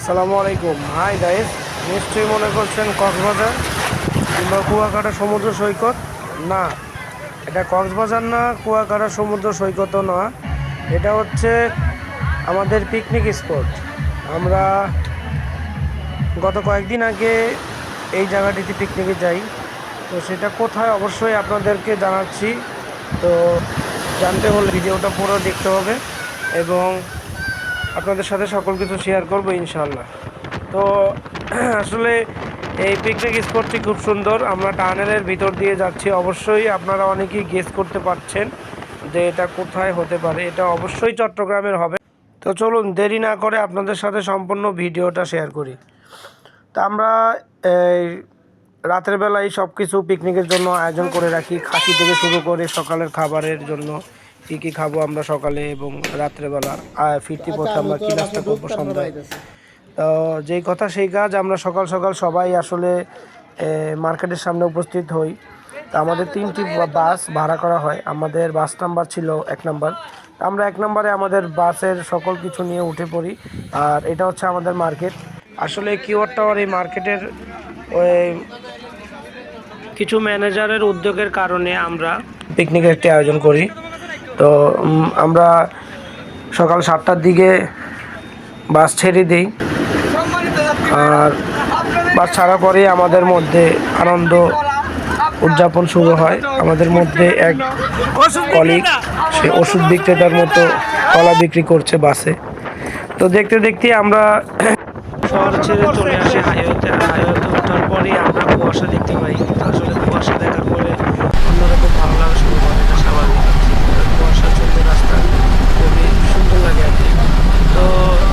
আসসালামু আলাইকুম। Hi guys, নিশ্চয়ই মনে করছেন কক্সবাজার কিংবা কুয়াকাটা সমুদ্র সৈকত? না, এটা কক্সবাজার না, কুয়াকাটা সমুদ্র সৈকতও না এটা হচ্ছে আমাদের পিকনিক স্পট আমরা গত কয়েকদিন আগে এই জায়গাটিতে পিকনিকে যাই। তো সেটা কোথায় অবশ্যই আপনাদেরকে জানাচ্ছি। তো জানতে হলে ভিডিওটা পুরো দেখতে হবে এবং আপনাদের সাথে সকল কিছু শেয়ার করব ইনশাল্লাহ তো, আসলে এই পিকনিক স্পটটি খুব সুন্দর। আমরা টানেলের ভিতর দিয়ে যাচ্ছি। অবশ্যই আপনারা অনেকেই গেস করতে পারছেন যে এটা কোথায় হতে পারে। এটা অবশ্যই চট্টগ্রামের হবে। তো চলুন, দেরি না করে আপনাদের সাথে সম্পূর্ণ ভিডিওটা শেয়ার করি। তা আমরা এই রাতের বেলায় সব কিছু পিকনিকের জন্য আয়োজন করে রাখি। খাসি থেকে শুরু করে সকালের খাবারের জন্য। কী কী খাব আমরা সকালে এবং রাত্রেবেলা আর ফিরতি পথে আমরা কী নাস্তা করব সন্ধ্যায়? তো যেই কথা সেই কাজ আমরা সকাল সকাল সবাই আসলে মার্কেটের সামনে উপস্থিত হই। তো আমাদের তিনটি বাস ভাড়া করা হয়। আমাদের বাস নাম্বার ছিল এক নাম্বার। আমরা এক নম্বরে আমাদের বাসের সকল কিছু নিয়ে উঠে পড়ি। আর এটা হচ্ছে আমাদের মার্কেট। আসলে কিওয়ার টাওয়ার এই মার্কেটের ওই কিছু ম্যানেজারের উদ্যোগের কারণে আমরা পিকনিকের একটি আয়োজন করি। তো আমরা সকাল সাতটার দিকে বাস ছেড়ে দিই। আর বাস ছাড়ার পরে আমাদের মধ্যে আনন্দ উদযাপন শুরু হয়। আমাদের মধ্যে এক কলিগ সে ওষুধ বিক্রেতার মতো কলা বিক্রি করছে বাসে। তো দেখতে দেখতে আমরা শহর ছেড়ে চলে আসি হাইওয়েতে। হাইওয়েতে ওঠার পরেই আমরা কুয়াশা দেখতে পাই। আসলে কুয়াশা দেখার পরে অন্যরকম ভালো লাগা শুরু করে এটা স্বাভাবিক কুয়াশার জন্য রাস্তা খুবই সুন্দর লাগে আর কি তো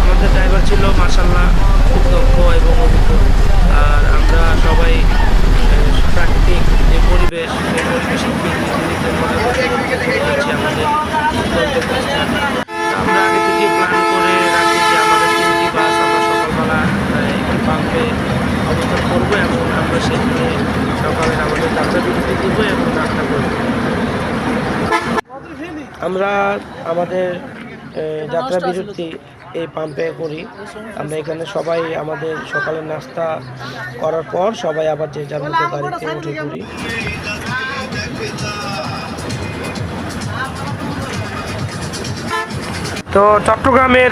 আমাদের ড্রাইভার ছিল মার্শাল্লাহ খুব দক্ষ এবং অভিজ্ঞ আর আমরা সবাই আহ, প্রাকৃতিক যে পরিবেশ সেই পরিবেশের পিকনিকের মনে বসে যাচ্ছি আমাদের গন্তব্যস্থান আমরা আগে থেকে প্ল্যান করে রাখি যে আমাদের তিনটি বাস আমরা সকালবেলা আহ, একটি পাম্পে অবস্থান করব এবং আমরা সেখানে সকালে আমাদের যাত্রা বিরতি দেবো এবং নাস্তা করব আমরা আমাদের যাত্রা বিরতি এই পাম্পে করি। আমরা এখানে সবাই আমাদের সকালের নাস্তা করার পর সবাই আবার যে যার মতো গাড়িতে উঠে পড়ি। তো চট্টগ্রামের,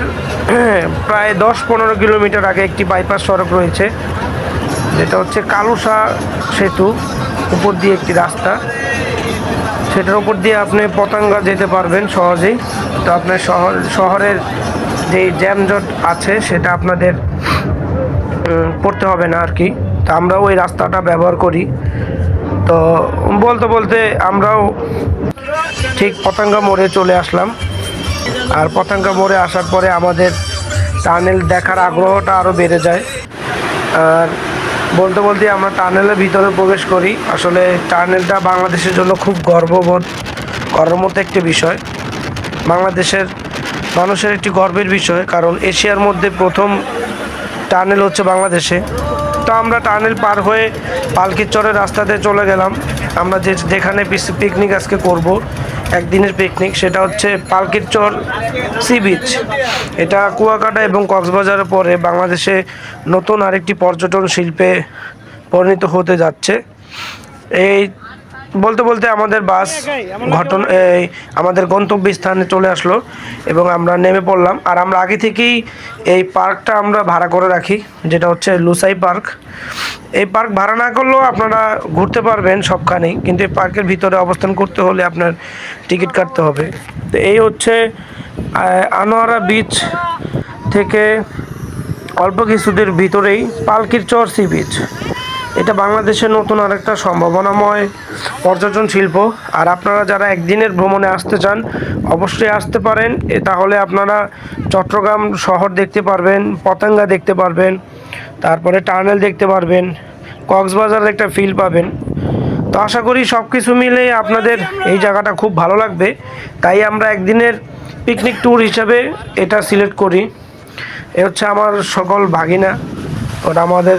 প্রায় দশ পনেরো কিলোমিটার আগে একটি বাইপাস সড়ক রয়েছে। যেটা হচ্ছে কালুসা সেতু, উপর দিয়ে একটি রাস্তা। সেটার উপর দিয়ে আপনি পতাঙ্গা যেতে পারবেন সহজেই। তো আপনার শহর, শহরের যে জ্যামজট আছে, সেটা আপনাদের পড়তে হবে না আর কি তো আমরাও ওই রাস্তাটা ব্যবহার করি। তো বলতে বলতে আমরাও ঠিক পতাঙ্গা মোড়ে চলে আসলাম। আর পতাঙ্গা মোড়ে আসার পরে আমাদের টানেল দেখার আগ্রহটা আরও বেড়ে যায়। আর বলতে বলতে আমরা টানেলের ভিতরে প্রবেশ করি। আসলে টানেলটা বাংলাদেশের জন্য খুব গর্ববোধ করার মতো একটি বিষয়। বাংলাদেশের মানুষের একটি গর্বের বিষয়, কারণ এশিয়ার মধ্যে প্রথম টানেল হচ্ছে বাংলাদেশে। আমরা টানেল পার হয়ে পালকির চরের রাস্তাতে চলে গেলাম। আমরা যে যেখানে পিকনিক আজকে করব, একদিনের পিকনিক সেটা হচ্ছে পালকির চর সি বিচ এটা কুয়াকাটা এবং কক্সবাজারের পরে বাংলাদেশে নতুন আরেকটি পর্যটন শিল্পে পরিণত হতে যাচ্ছে। এই বলতে বলতে আমাদের বাস ঘটন আমাদের গন্তব্যস্থানে চলে আসলো এবং আমরা নেমে পড়লাম। আর আমরা আগে থেকেই এই পার্কটা আমরা ভাড়া করে রাখি, যেটা হচ্ছে লুসাই পার্ক। এই পার্ক ভাড়া না করলেও আপনারা ঘুরতে পারবেন সবখানেই, কিন্তু এই পার্কের ভিতরে অবস্থান করতে হলে আপনার টিকিট কাটতে হবে। তো এই হচ্ছে আনোয়ারা বিচ থেকে অল্প কিছুদের ভিতরেই পালকির চর সি বিচ এটা বাংলাদেশের নতুন আরেকটা সম্ভাবনাময় পর্যটন শিল্প। আর আপনারা যারা একদিনের ভ্রমণে আসতে চান, অবশ্যই আসতে পারেন। তাহলে আপনারা চট্টগ্রাম শহর দেখতে পারবেন, পতেঙ্গা দেখতে পারবেন, তারপরে টার্নেল দেখতে পারবেন, কক্সবাজারের একটা ফিল পাবেন। তো আশা করি সব কিছু মিলে আপনাদের এই জায়গাটা খুব ভালো লাগবে। তাই আমরা একদিনের পিকনিক ট্যুর হিসাবে এটা সিলেক্ট করি। এ হচ্ছে আমার সকল ভাগিনা, ওরা আমাদের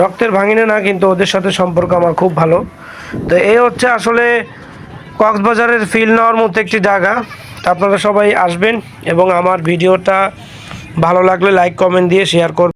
রক্তের ভাঙিনে না, কিন্তু ওদের সাথে সম্পর্ক আমার খুব ভালো। তো এই হচ্ছে আসলে কক্সবাজারের ফিল নেওয়ার মতো একটি জায়গা। আপনারা সবাই আসবেন এবং আমার ভিডিওটা ভালো লাগলে লাইক কমেন্ট দিয়ে শেয়ার করবেন।